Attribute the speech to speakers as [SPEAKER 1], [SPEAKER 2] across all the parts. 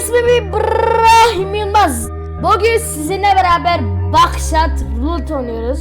[SPEAKER 1] ismim İbrahim Yılmaz. Bugün sizinle beraber Bakşat Root oynuyoruz.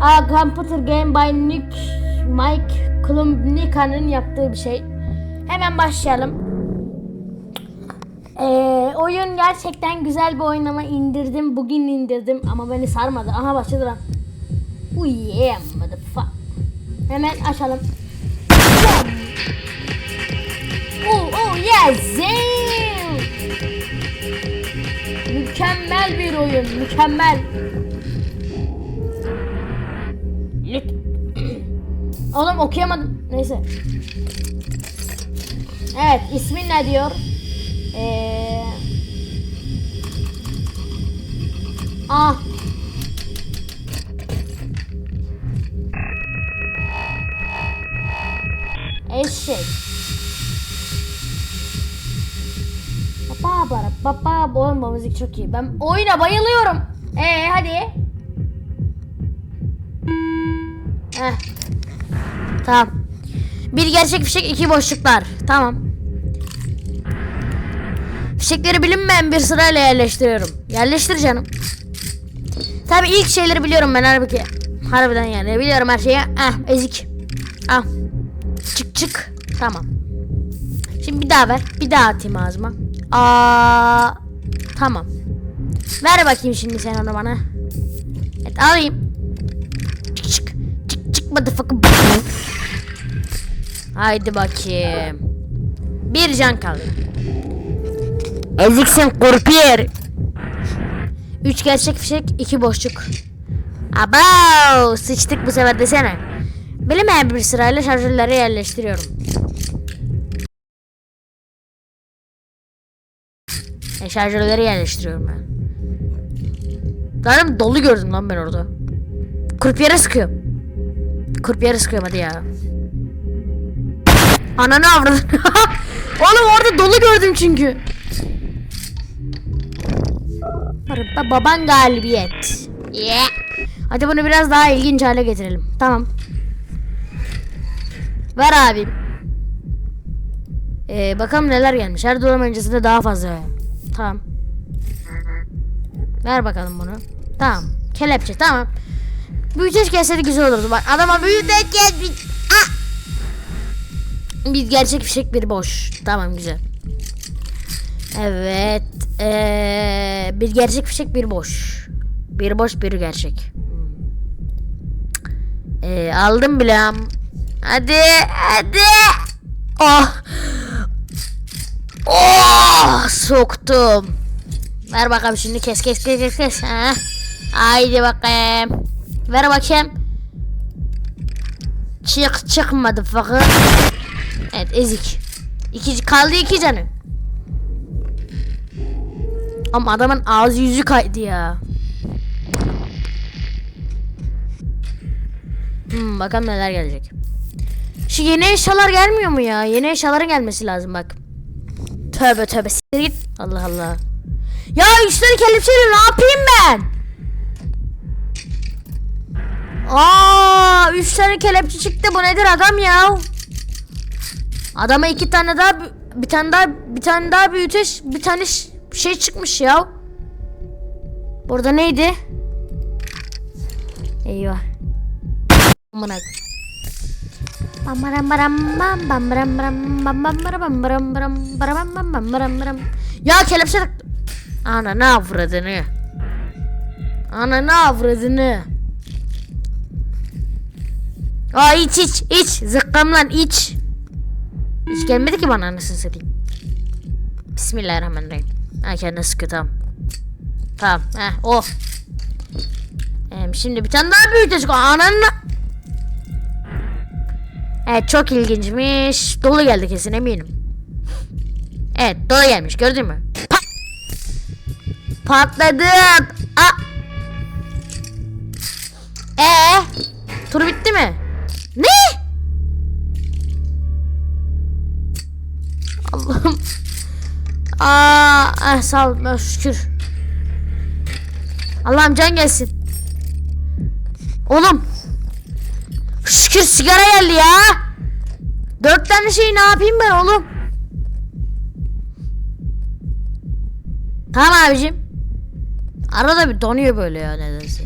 [SPEAKER 1] A Computer Game by Nick Mike Klumnika'nın yaptığı bir şey. Hemen başlayalım. Ee, oyun gerçekten güzel bir oyun ama indirdim. Bugün indirdim ama beni sarmadı. Aha başladı lan. Oh yeah motherfucker. Hemen açalım. Oh, oh yeah zing. Mükemmel bir oyun, mükemmel. Lüt. Oğlum okuyamadım. Neyse. Evet, ismin ne diyor? Ee... Ah. Oğlum bu müzik çok iyi. Ben oyuna bayılıyorum. Ee hadi. Heh. Tamam. Bir gerçek fişek iki boşluklar. Tamam. Fişekleri bilinmeyen bir sırayla yerleştiriyorum. Yerleştir canım. Tabi ilk şeyleri biliyorum ben halbuki. Harbiden yani biliyorum her şeyi. Ah ezik. Ah. Çık çık. Tamam. Şimdi bir daha ver. Bir daha atayım ağzıma. Aa, tamam. Ver bakayım şimdi sen onu bana. Evet alayım. Çık çık. Çık çık motherfucker. Haydi bakayım. Bir can kaldı. Eziksin kurpiyer. Üç gerçek fişek, iki boşluk. Abav! Sıçtık bu sefer desene. Bilinmeyen bir sırayla şarjörleri yerleştiriyorum. E, şarjörleri yerleştiriyorum ben. Zaten dolu gördüm lan ben orada. Kurpiyere sıkıyorum. Kurpiyere sıkıyorum hadi ya. Ananı avradın. Oğlum orada dolu gördüm çünkü. Ba- Baban galibiyet. Yeah. Hadi bunu biraz daha ilginç hale getirelim. Tamam. Ver abim. Ee, bakalım neler gelmiş. Her dolum öncesinde daha fazla. Tamam. Ver bakalım bunu. Tamam. Kelepçe tamam. Büyüteç gelseydi güzel olurdu. Bak adama büyüteç. Ah! Bir gerçek fişek bir boş. Tamam güzel. Evet. Ee, bir gerçek fişek bir boş. Bir boş bir gerçek. Ee, aldım bile. Hadi hadi. Oh. Oh soktum. Ver bakalım şimdi kes kes kes kes kes. Ha. Haydi bakayım. Ver bakayım. Çık çıkmadı fakat. Evet ezik. İki, kaldı iki canı. Ama adamın ağzı yüzü kaydı ya. Hmm, bakalım neler gelecek. Şu yeni eşyalar gelmiyor mu ya? Yeni eşyaların gelmesi lazım bak. Tövbe tövbe siktir git. Allah Allah. Ya üstleri kelepçeyle ne yapayım ben? Aa, üç tane kelepçe çıktı. Bu nedir adam ya? Adama iki tane daha bir tane daha bir tane daha büyüteç bir tane şey çıkmış ya. Burada neydi? Eyvah. Amına. Ya kelepçe tak. Ana ne avradını. Ana ne avradını. Aa iç iç iç zıkkam lan iç. Hiç gelmedi ki bana anasını satayım. Bismillahirrahmanirrahim. Ha kendine sıkıyor tamam. Tamam heh o. Ee, şimdi bir tane daha büyütecek. Ananı. Evet çok ilginçmiş. Dolu geldi kesin eminim. Evet dolu gelmiş gördün mü? Pa Patladım. Aa. Ee, tur bitti mi? Ne? Allah'ım. Aa, ah, sağ ol şükür. Allah'ım can gelsin. Oğlum. Şükür sigara geldi ya. Dört tane şey ne yapayım ben oğlum? Tamam abicim. Arada bir donuyor böyle ya nedense.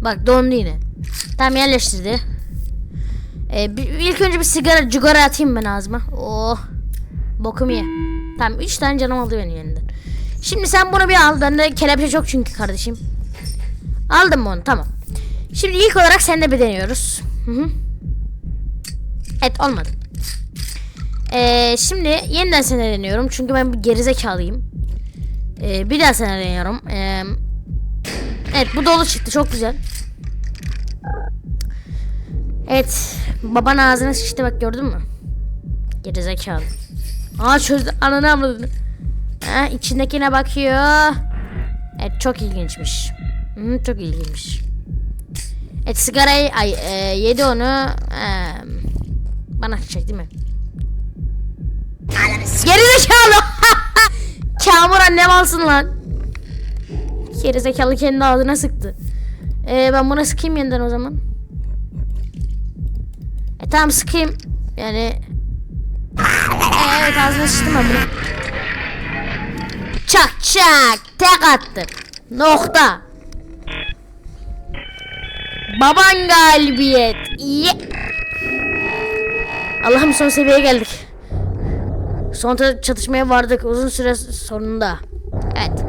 [SPEAKER 1] Bak dondu yine. Tamam yerleştirdi. Ee, bir, ilk önce bir sigara cigara atayım ben ağzıma. Oh. Bokumu ye. Tamam 3 tane canım aldı benim yeniden. Şimdi sen bunu bir al. Bende kelepçe çok çünkü kardeşim. Aldım mı onu? Tamam. Şimdi ilk olarak sende bir deniyoruz. Hı. Evet olmadı. Ee, şimdi yeniden sana deniyorum. Çünkü ben bir gerizekalıyım. Ee, bir daha sana deniyorum. Ee, evet bu dolu çıktı. Çok güzel. Evet. Baban ağzına sıçtı bak gördün mü? Gerizekalı. Aa çözdü. Ananı avradını. Ha, içindekine bakıyor. Evet çok ilginçmiş. Hı, çok ilginçmiş. Evet sigarayı ay, e, yedi onu. E, bana çek değil mi? Gerizekalı. Kamur annem alsın lan. Gerizekalı kendi ağzına sıktı. E, ben buna sıkayım yeniden o zaman. E tamam sıkayım. Yani Evet ağzına sıçtım ben bunu. Çak çak tek attım. Nokta. Baban galibiyet. Ye. Allah'ım son seviyeye geldik. Son ta- çatışmaya vardık uzun süre sonunda. Evet.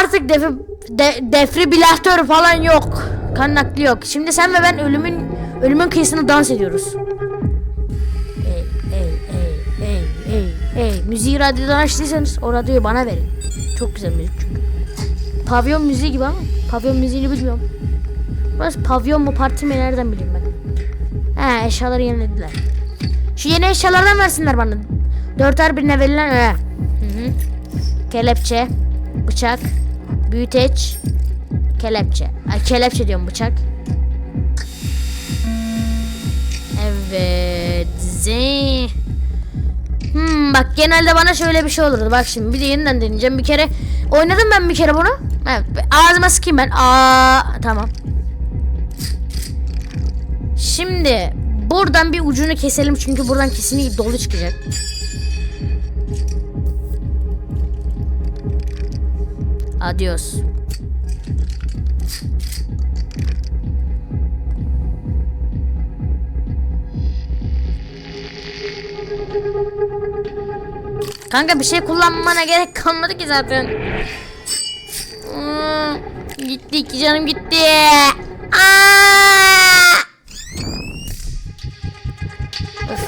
[SPEAKER 1] Artık defi, de, defibrilatör falan yok. Kan nakli yok. Şimdi sen ve ben ölümün ölümün kıyısında dans ediyoruz. Ey ey ey ey ey. Müziği radyodan açtıysanız o radyoyu bana verin. Çok güzel müzik çünkü. Pavyon müziği gibi ama pavyon müziğini bilmiyorum. Burası pavyon mu parti mi nereden bileyim ben. He eşyaları yenilediler. Şu yeni eşyalardan versinler bana. Dört her birine verilen öyle. Hı hı. Kelepçe, bıçak, büyüteç, kelepçe. Ay kelepçe diyorum bıçak. Evet. Zi. Hmm, bak genelde bana şöyle bir şey olurdu. Bak şimdi bir de yeniden deneyeceğim. Bir kere oynadım ben bir kere bunu. Evet, ağzıma sıkayım ben. Aa, tamam. Şimdi buradan bir ucunu keselim çünkü buradan kesinlikle dolu çıkacak. Adios. Kanka bir şey kullanmana gerek kalmadı ki zaten. Gitti iki canım gitti. Aa!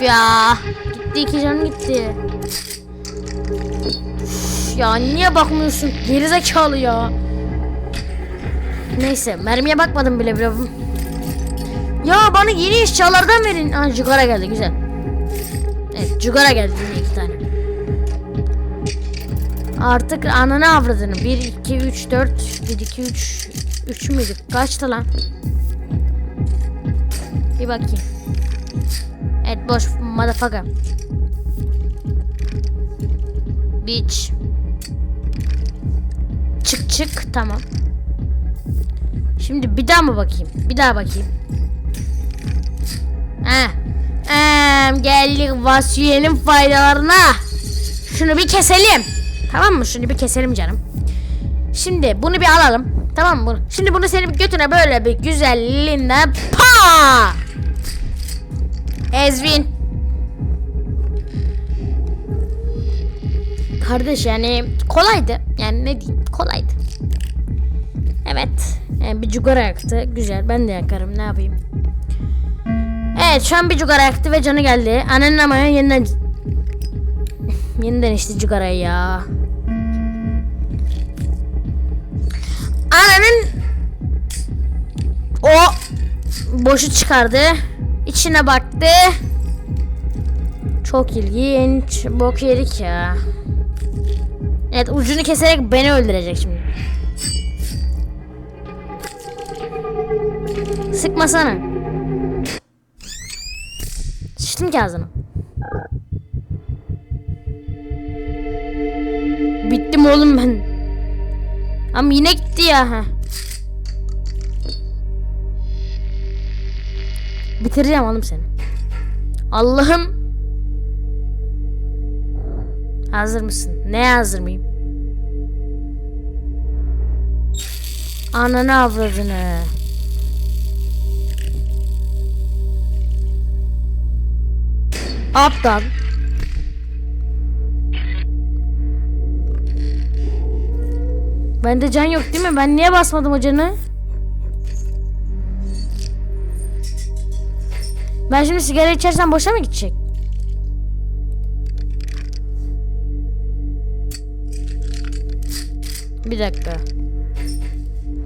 [SPEAKER 1] Ya. Gitti iki canım gitti. Üf ya niye bakmıyorsun? Gerizekalı ya. Neyse mermiye bakmadım bile bile. Ya bana yeni eşyalardan verin. Aa cigara geldi güzel. Evet cigara geldi yine iki tane. Artık ananı avradını. 1, 2, 3, 4, 1, 2, 3, 3 müydü? Kaçtı lan? Bir bakayım. Evet boş motherfucker. Bitch. Çık çık tamam. Şimdi bir daha mı bakayım? Bir daha bakayım. Heh. Ee, geldik vasiyenin faydalarına. Şunu bir keselim. Tamam mı? Şunu bir keselim canım. Şimdi bunu bir alalım. Tamam mı? Şimdi bunu senin götüne böyle bir güzelliğine pa! Ezvin. Kardeş yani kolaydı. Yani ne diyeyim kolaydı. Evet. Yani bir cugara yaktı. Güzel. Ben de yakarım. Ne yapayım? Evet şu an bir cugara yaktı ve canı geldi. Annenin ama yeniden yeniden içti cugarayı ya. Ananın o boşu çıkardı. İçine baktı. Çok ilginç. Bok yedik ya. Evet ucunu keserek beni öldürecek şimdi. Sıkmasana. Sıçtım ki ağzına. Bittim oğlum ben. Ama yine gitti ya. Heh. Bitireceğim oğlum seni. Allah'ım. Hazır mısın? Ne hazır mıyım? Ananı avradını. Aptal. Bende can yok değil mi? Ben niye basmadım o canı? Ben şimdi sigara içersem boşa mı gidecek? Bir dakika.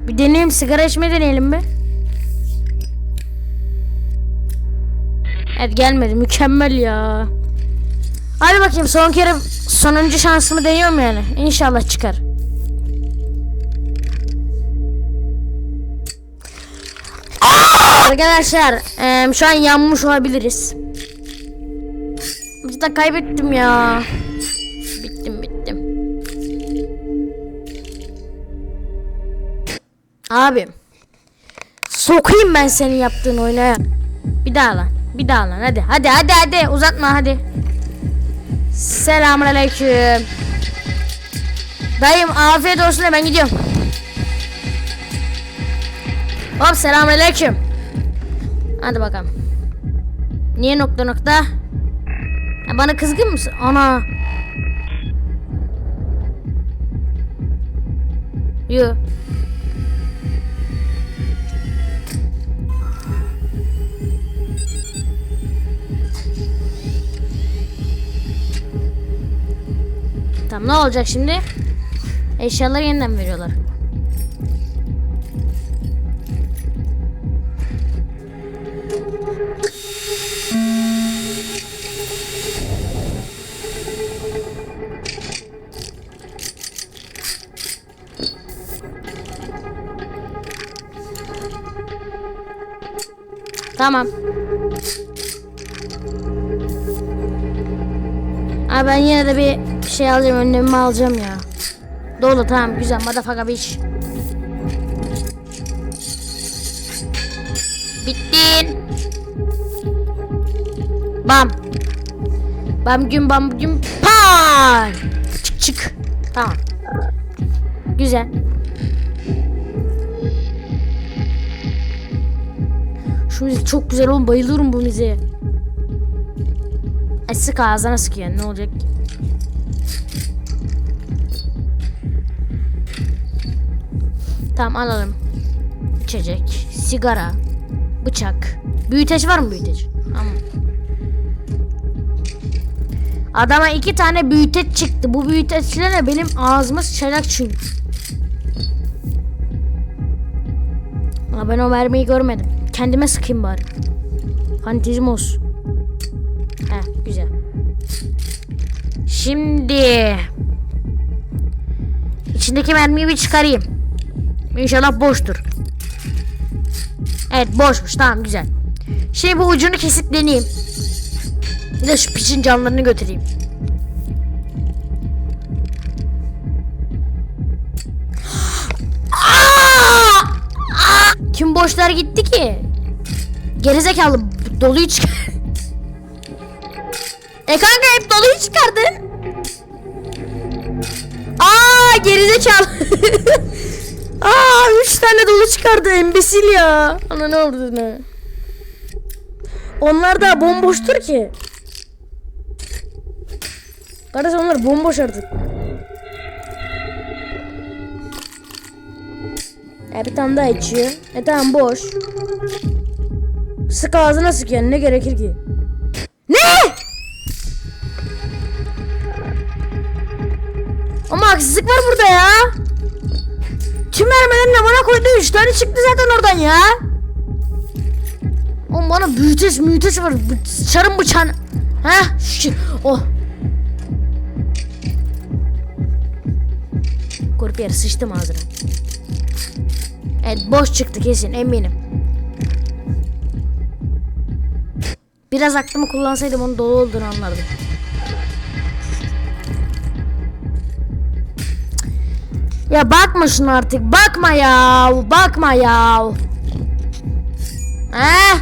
[SPEAKER 1] Bir deneyelim sigara içme deneyelim mi? Evet gelmedi mükemmel ya. Hadi bakayım son kere sonuncu şansımı deniyorum yani. İnşallah çıkar. Arkadaşlar eee, şu an yanmış olabiliriz. Cidden kaybettim ya. Bittim bittim. Abim. Sokayım ben senin yaptığın oyuna. Bir daha lan. Bir daha lan. Hadi hadi hadi hadi uzatma hadi. Selamünaleyküm. Dayım afiyet olsun ben gidiyorum. Hop selamünaleyküm. Hadi bakalım. Niye nokta nokta? Ha, bana kızgın mısın? Ana. Yo. Tamam ne olacak şimdi? Eşyaları yeniden veriyorlar. Tamam. Abi ben yine de bir şey alacağım önlemimi alacağım ya. Dolu tamam güzel motherfucker bitch. Bittin. Bam. Bam gün bam gün pan. Çık çık. Tamam. Güzel. Şu müzik çok güzel oğlum bayılıyorum bu müziğe. Ay sık ağzına sık yani ne olacak ki? Tamam alalım. İçecek, sigara, bıçak. Büyüteç var mı büyüteç? Tamam. Adama iki tane büyüteç çıktı. Bu büyüteçlerle benim ağzıma sıçacak çünkü. Ama ben o mermiyi görmedim. Kendime sıkayım bari. Fantezim olsun. Heh, güzel. Şimdi içindeki mermiyi bir çıkarayım. İnşallah boştur. Evet boşmuş tamam güzel. Şimdi bu ucunu kesip deneyeyim. Bir de şu piçin canlarını götüreyim. Kim boşlar gitti ki? Gerizekalı doluyu çıkar. E kanka hep doluyu çıkardın. Aa gerizekalı. Aa üç tane dolu çıkardı embesil ya. Ana ne oldu ne? Onlar da bomboştur ki. Kardeş onlar bomboş artık. E bir tane daha içiyor. E tamam boş. Sık ağzına sık yani ne gerekir ki? Ne? Ama haksızlık var burada ya. Tüm mermilerini bana koydu. Üç tane çıktı zaten oradan ya. Oğlum bana büyüteç müyüteç var. B- Çarım bıçağını. Heh. Şu, oh. Kurpiyer sıçtım ağzına. Evet boş çıktı kesin eminim. Biraz aklımı kullansaydım onun dolu olduğunu anlardım. Ya bakma şuna artık. Bakma ya. Bakma ya. Eh.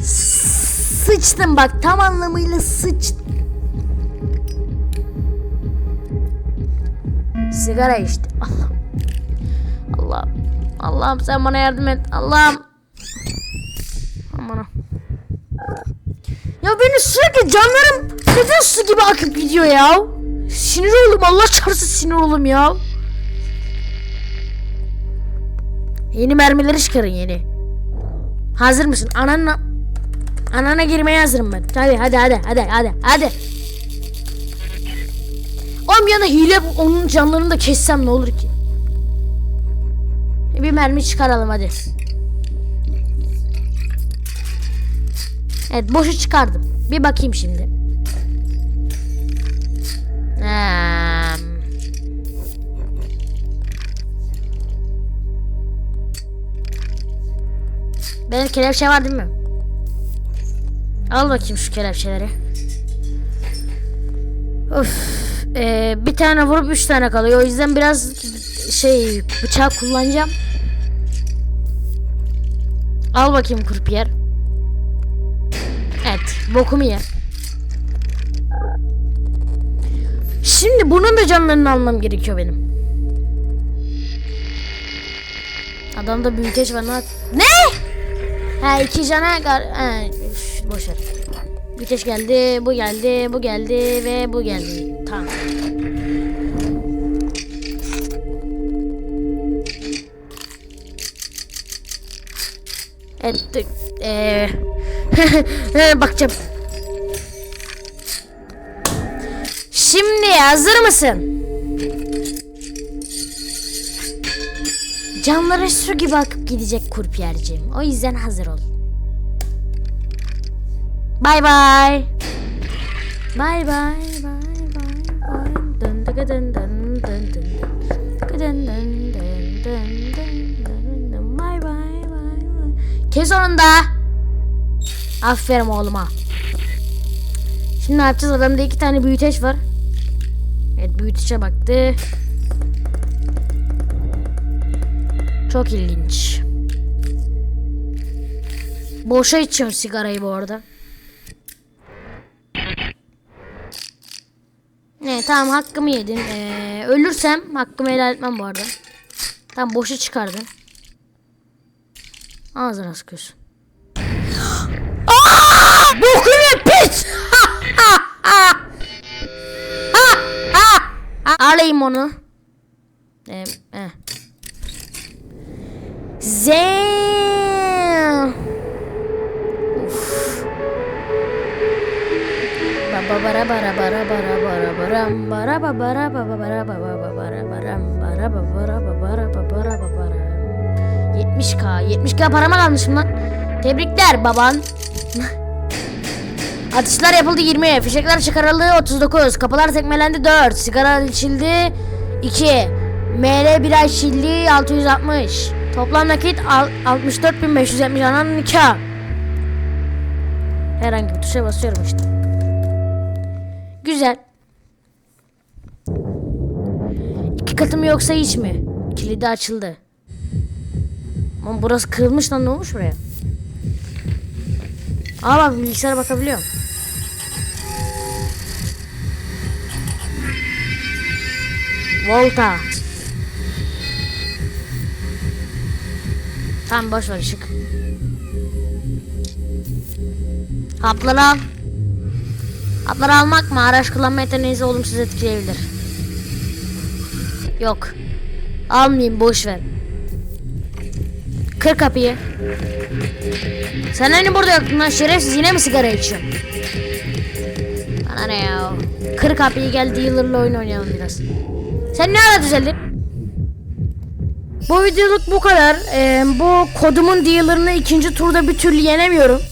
[SPEAKER 1] Sıçtım bak. Tam anlamıyla sıç. Sigara içti. Allah. Allah. Allah'ım sen bana yardım et. Allah'ım. Ya benim sürekli canlarım neden su gibi akıp gidiyor ya? Sinir oldum Allah çarpsın sinir oldum ya. Yeni mermileri çıkarın yeni. Hazır mısın? Ananla Anana girmeye hazırım ben. Hadi hadi hadi hadi hadi hadi. Oğlum bir yana hile onun canlarını da kessem ne olur ki? Bir mermi çıkaralım hadi. Evet boşu çıkardım. Bir bakayım şimdi. Hmm. Benim kelepçe var değil mi? Al bakayım şu kelepçeleri. Of. Ee, bir tane vurup üç tane kalıyor. O yüzden biraz şey bıçak kullanacağım. Al bakayım kurpiyer. Bokumu ye. Şimdi bunun da canlarını almam gerekiyor benim. Adamda büyüteç var. Ne? Ha iki cana gar... Ha, üf, boş ver. Büyüteç geldi, bu geldi, bu geldi ve bu geldi. Tamam. Evet, eee bakacağım. Şimdi hazır mısın? Canları su gibi akıp gidecek kurpiyerciğim. O yüzden hazır ol. Bye. Bye bye bye bye bye. Dın dın dın dın dın. Dın dın dın dın dın dın. Bye bye bye bye. Kes sonunda. Aferin oğluma. Şimdi ne yapacağız? Adamda iki tane büyüteç var. Evet büyüteçe baktı. Çok ilginç. Boşa içiyorum sigarayı bu arada. Ne tamam hakkımı yedin. Ee, ölürsem hakkımı helal etmem bu arada. Tamam boşa çıkardın. Ağzına sıkıyorsun. Alayım onu. Ee, eh. Zem. Uf. Baba bara bara bara bara bara bara ba bara ba ba bara ba ba ba bara baram bara ba bara ba bara ba bara ba bara 70k 70k parama kalmışım lan. Tebrikler baban. Atışlar yapıldı 20. Fişekler çıkarıldı 39. Kapılar tekmelendi 4. Sigara içildi 2. ML bir ay şildi 660. Toplam nakit al- 64.570 anan nikah. Herhangi bir tuşa basıyorum işte. Güzel. İki katı mı yoksa hiç mi? Kilidi açıldı. Ama burası kırılmış lan ne olmuş buraya? Aa bak bilgisayara bakabiliyorum. Volta. Tamam boş ver ışık. Hapları al. Hapları almak mı? Araç kullanma yeteneğinizi olumsuz etkileyebilir. Yok. Almayayım boş ver. Kır kapıyı. Sen hani burada yoktun lan şerefsiz yine mi sigara içiyorsun? Bana ne ya? Kır kapıyı gel dealer'la oyun oynayalım biraz. Sen ne ara düzeldin? Bu videoluk bu kadar. Ee, bu kodumun dealer'ını ikinci turda bir türlü yenemiyorum.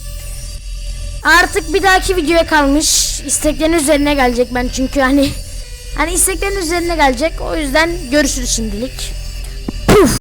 [SPEAKER 1] Artık bir dahaki videoya kalmış. İsteklerin üzerine gelecek ben çünkü hani hani isteklerin üzerine gelecek. O yüzden görüşürüz şimdilik.